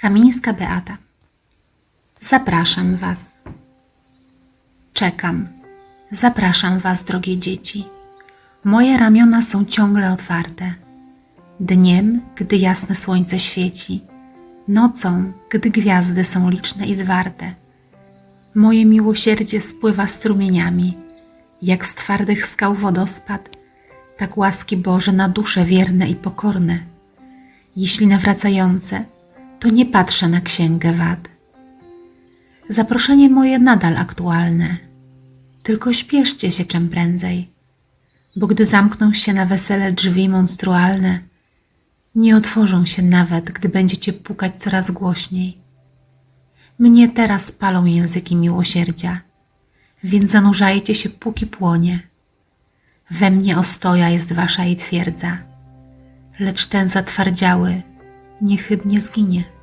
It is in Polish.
Kamińska Beata. Zapraszam Was. Czekam. Zapraszam Was, drogie dzieci. Moje ramiona są ciągle otwarte. Dniem, gdy jasne słońce świeci, nocą, gdy gwiazdy są liczne i zwarte. Moje miłosierdzie spływa strumieniami, jak z twardych skał wodospad, tak łaski Boże na dusze wierne i pokorne. Jeśli nawracające, to nie patrzę na księgę wad. Zaproszenie moje nadal aktualne, tylko śpieszcie się czym prędzej, bo gdy zamkną się na wesele drzwi monstrualne, nie otworzą się nawet, gdy będziecie pukać coraz głośniej. Mnie teraz palą języki miłosierdzia, więc zanurzajcie się póki płonie. We mnie ostoja jest wasza jej twierdza, lecz ten zatwardziały niechybnie zginie.